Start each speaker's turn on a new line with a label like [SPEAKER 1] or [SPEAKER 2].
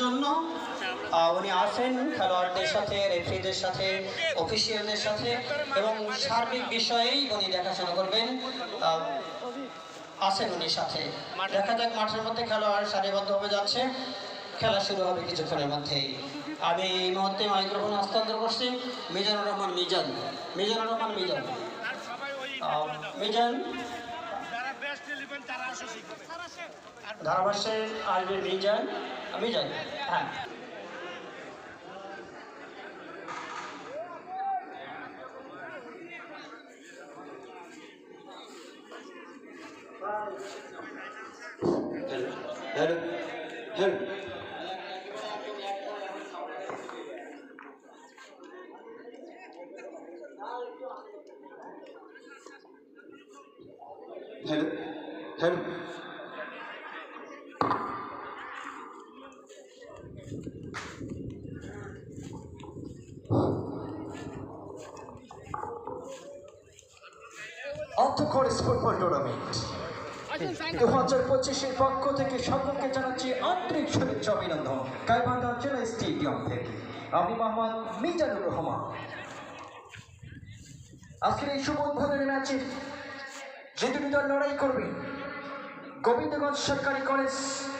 [SPEAKER 1] জন্য উনি আসেন খেলোয়াড়দের সাথে রেফারিদের সাথে অফিসিয়ালদের সাথে, এবং সার্বিক বিষয়েই উনি দেখাশোনা করবেন। আসেন উনি সাথে। দেখা যাক মাঠের মধ্যে খেলোয়াড় সারিবদ্ধভাবে যাচ্ছে। খেলা শুরু হবে কিছুক্ষণের মধ্যেই। আমি এই মুহূর্তে মাইক্রোফোন হস্তান্তর করছি। মিজানুর রহমান মিজান। মিজানুর রহমান মিজান। মিজান ধারাভাষ্যে আসবে মিজান মিজান হ্যাঁ।
[SPEAKER 2] হ্যালো হ্যালো হ্যালো হ্যালো
[SPEAKER 3] অর্থকর ফুটবল টুর্নামেন্ট দু হাজার পঁচিশের পক্ষ থেকে সকলকে জানাচ্ছি আন্তরিক শুভেচ্ছা অভিনন্দন গাইবান্ধা জেলা স্টেডিয়াম থেকে। আমি মোহাম্মদ মিজানুর রহমান। আজকের এই শুভ ম্যাচে যে দুটি দল লড়াই করবে গোবিন্দগঞ্জ সরকারি কলেজ বনাম সুন্দর